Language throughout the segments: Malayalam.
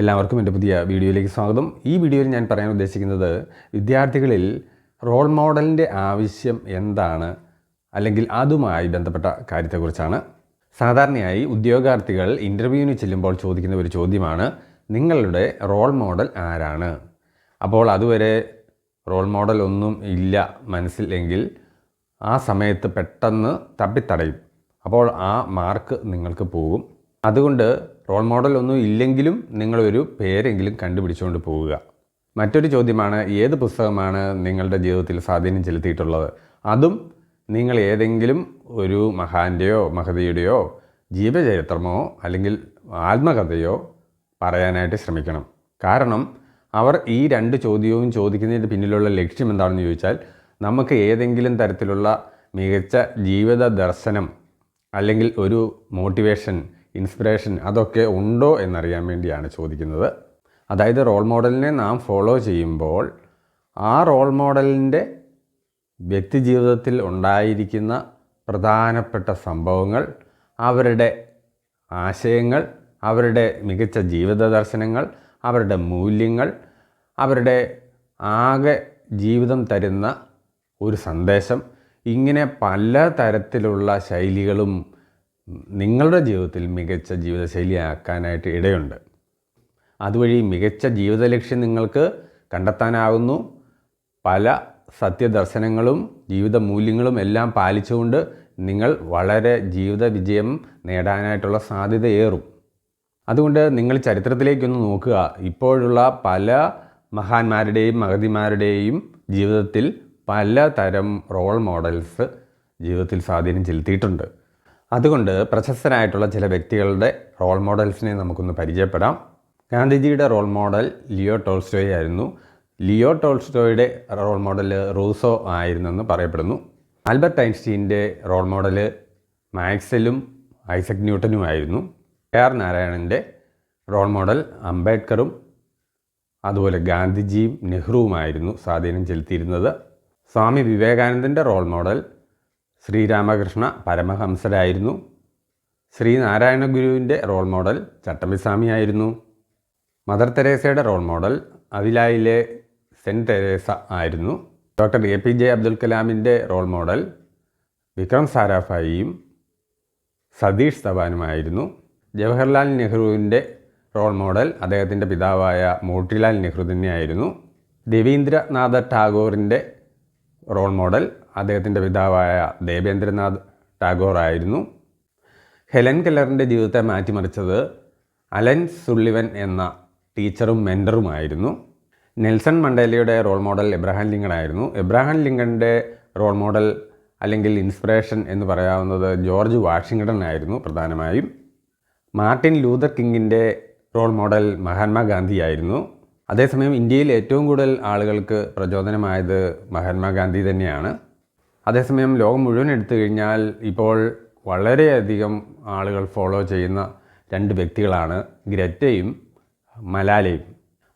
എല്ലാവർക്കും എന്റെ പുതിയ വീഡിയോയിലേക്ക് സ്വാഗതം. ഈ വീഡിയോയിൽ ഞാൻ പറയാൻ ഉദ്ദേശിക്കുന്നത് വിദ്യാർത്ഥികളിൽ റോൾ മോഡലിന്റെ ആവശ്യം എന്താണ്? അല്ലെങ്കിൽ അതുമായി ബന്ധപ്പെട്ട കാര്യത്തെക്കുറിച്ചാണ്. സാധാരണയായി ഉദ്യോഗാർത്ഥികൾ ഇന്റർവ്യൂവിന് ചെല്ലുമ്പോൾ ചോദിക്കുന്ന ഒരു ചോദ്യമാണ് നിങ്ങളുടെ റോൾ മോഡൽ ആരാണ്? അപ്പോൾ അതുവരെ റോൾ മോഡൽ ഒന്നും ഇല്ല മനസ്സിലെങ്കിൽ ആ സമയത്ത് പെട്ടെന്ന് തപ്പിത്തടയും. അപ്പോൾ ആ മാർക്ക് നിങ്ങൾക്ക് പോകും. അതുകൊണ്ട് റോൾ മോഡൽ ഒന്നും ഇല്ലെങ്കിലും നിങ്ങളൊരു പേരെങ്കിലും കണ്ടുപിടിച്ചുകൊണ്ട് പോവുക. മറ്റൊരു ചോദ്യമാണ് ഏത് പുസ്തകമാണ് നിങ്ങളുടെ ജീവിതത്തിൽ സ്വാധീനം ചെലുത്തിയിട്ടുള്ളത്? അതും നിങ്ങൾ ഏതെങ്കിലും ഒരു മഹാന്റെയോ മഹതിയുടെയോ ജീവചരിത്രമോ അല്ലെങ്കിൽ ആത്മകഥയോ പറയാനായിട്ട് ശ്രമിക്കണം. കാരണം അവർ ഈ രണ്ട് ചോദ്യവും ചോദിക്കുന്നതിന് പിന്നിലുള്ള ലക്ഷ്യം എന്താണെന്ന് ചോദിച്ചാൽ നമുക്ക് ഏതെങ്കിലും തരത്തിലുള്ള മികച്ച ജീവിത ദർശനം അല്ലെങ്കിൽ ഒരു മോട്ടിവേഷൻ ഇൻസ്പിറേഷൻ അതൊക്കെ ഉണ്ടോ എന്നറിയാൻ വേണ്ടിയാണ് ചോദിക്കുന്നത്. അതായത് റോൾ മോഡലിനെ നാം ഫോളോ ചെയ്യുമ്പോൾ ആ റോൾ മോഡലിന്റെ വ്യക്തിജീവിതത്തിൽ ഉണ്ടായിരിക്കുന്ന പ്രധാനപ്പെട്ട സംഭവങ്ങൾ അവരുടെ ആശയങ്ങൾ അവരുടെ മികച്ച ജീവിത ദർശനങ്ങൾ അവരുടെ മൂല്യങ്ങൾ അവരുടെ ആകെ ജീവിതം തരുന്ന ഒരു സന്ദേശം ഇങ്ങനെ പല തരത്തിലുള്ള ശൈലികളും നിങ്ങളുടെ ജീവിതത്തിൽ മികച്ച ജീവിതശൈലി ആക്കാനായിട്ട് ഇടയുണ്ട്. അതുവഴി മികച്ച ജീവിത ലക്ഷ്യം നിങ്ങൾക്ക് കണ്ടെത്താനാകുന്നു പല സത്യദർശനങ്ങളും ജീവിത മൂല്യങ്ങളും എല്ലാം പാലിച്ചുകൊണ്ട് നിങ്ങൾ വളരെ ജീവിത വിജയം നേടാനായിട്ടുള്ള സാധ്യതയേറും. അതുകൊണ്ട് നിങ്ങൾ ചരിത്രത്തിലേക്കൊന്ന് നോക്കുക. ഇപ്പോഴുള്ള പല മഹാന്മാരുടെയും മഹതിമാരുടെയും ജീവിതത്തിൽ പലതരം റോൾ മോഡൽസ് ജീവിതത്തിൽ സ്വാധീനം ചെലുത്തിയിട്ടുണ്ട്. അതുകൊണ്ട് പ്രശസ്തരായിട്ടുള്ള ചില വ്യക്തികളുടെ റോൾ മോഡൽസിനെ നമുക്കൊന്ന് പരിചയപ്പെടാം. ഗാന്ധിജിയുടെ റോൾ മോഡൽ ലിയോ ടോൾസ്റ്റോയ് ആയിരുന്നു. ലിയോ ടോൾസ്റ്റോയുടെ റോൾ മോഡൽ റൂസോ ആയിരുന്നെന്ന് പറയപ്പെടുന്നു. ആൽബർട്ട് ഐൻസ്റ്റീന്റെ റോൾ മോഡൽ മാക്സലും ഐസക് ന്യൂട്ടനും ആയിരുന്നു. കെ ആർ നാരായണന്റെ റോൾ മോഡൽ അംബേദ്കറും അതുപോലെ ഗാന്ധിജിയും നെഹ്റുവുമായിരുന്നു സ്വാധീനം ചെലുത്തിയിരുന്നത്. സ്വാമി വിവേകാനന്ദന്റെ റോൾ മോഡൽ ശ്രീരാമകൃഷ്ണ പരമഹംസരായിരുന്നു. ശ്രീനാരായണ ഗുരുവിന്റെ റോൾ മോഡൽ ചട്ടമ്പിസ്വാമിയായിരുന്നു മദർ തെരേസയുടെ റോൾ മോഡൽ അവിലായിലെ സെന്റ് തെരേസ ആയിരുന്നു. Doctor A P J Abdul കലാമിന്റെ റോൾ മോഡൽ വിക്രം സാരാഭായിയും സതീഷ് ധവാനുമായിരുന്നു ജവഹർലാൽ നെഹ്റുവിന്റെ റോൾ മോഡൽ അദ്ദേഹത്തിന്റെ പിതാവായ മോട്ടിലാൽ നെഹ്റു തന്നെയായിരുന്നു. രവീന്ദ്രനാഥ ടാഗോറിന്റെ റോൾ മോഡൽ. അദ്ദേഹത്തിന്റെ പിതാവായ ദേവേന്ദ്രനാഥ് ടാഗോർ ആയിരുന്നു. ഹെലൻ കെല്ലറിന്റെ ജീവിതത്തെ മാറ്റിമറിച്ചത് അലൻ സുള്ളിവൻ എന്ന ടീച്ചറും മെന്ററുമായിരുന്നു നെൽസൺ മണ്ടേലയുടെ റോൾ മോഡൽ എബ്രഹാം ലിങ്കൺ ആയിരുന്നു. എബ്രഹാം ലിങ്കണിന്റെ റോൾ മോഡൽ അല്ലെങ്കിൽ ഇൻസ്പിറേഷൻ എന്ന് പറയാവുന്നത് ജോർജ് വാഷിങ്ടൺ ആയിരുന്നു പ്രധാനമായും. Martin Luther കിങ്ങിന്റെ role model Mahatma Gandhi ആയിരുന്നു. അതേസമയം ഇന്ത്യയിൽ ഏറ്റവും കൂടുതൽ ആളുകൾക്ക് പ്രചോദനമായത് മഹാത്മാഗാന്ധി തന്നെയാണ്. അതേസമയം ലോകം മുഴുവൻ എടുത്തു കഴിഞ്ഞാൽ ഇപ്പോൾ വളരെയധികം ആളുകൾ ഫോളോ ചെയ്യുന്ന രണ്ട് വ്യക്തികളാണ് ഗ്രറ്റയും മലാലയും.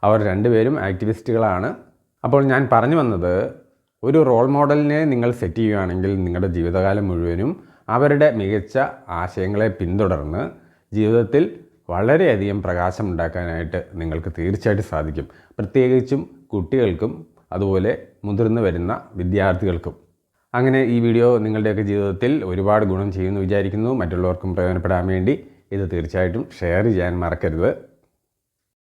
അവർ രണ്ടുപേരും ആക്ടിവിസ്റ്റുകളാണ്. അപ്പോൾ ഞാൻ പറഞ്ഞു വന്നത് ഒരു റോൾ മോഡലിനെ നിങ്ങൾ സെറ്റ് ചെയ്യുകയാണെങ്കിൽ നിങ്ങളുടെ ജീവിതകാലം മുഴുവനും അവരുടെ മികച്ച ആശയങ്ങളെ പിന്തുടർന്ന് ജീവിതത്തിൽ വളരെയധികം പ്രകാശം ഉണ്ടാക്കാനായിട്ട് നിങ്ങൾക്ക് തീർച്ചയായിട്ടും സാധിക്കും. പ്രത്യേകിച്ചും കുട്ടികൾക്കും അതുപോലെ മുതിർന്നു വരുന്ന വിദ്യാർത്ഥികൾക്കും. അങ്ങനെ ഈ വീഡിയോ നിങ്ങളുടെയൊക്കെ ജീവിതത്തിൽ ഒരുപാട് ഗുണം ചെയ്യുമെന്ന് വിചാരിക്കുന്നു. മറ്റുള്ളവർക്കും പ്രയോജനപ്പെടാൻ വേണ്ടി ഇത് തീർച്ചയായിട്ടും ഷെയർ ചെയ്യാൻ മറക്കരുത്.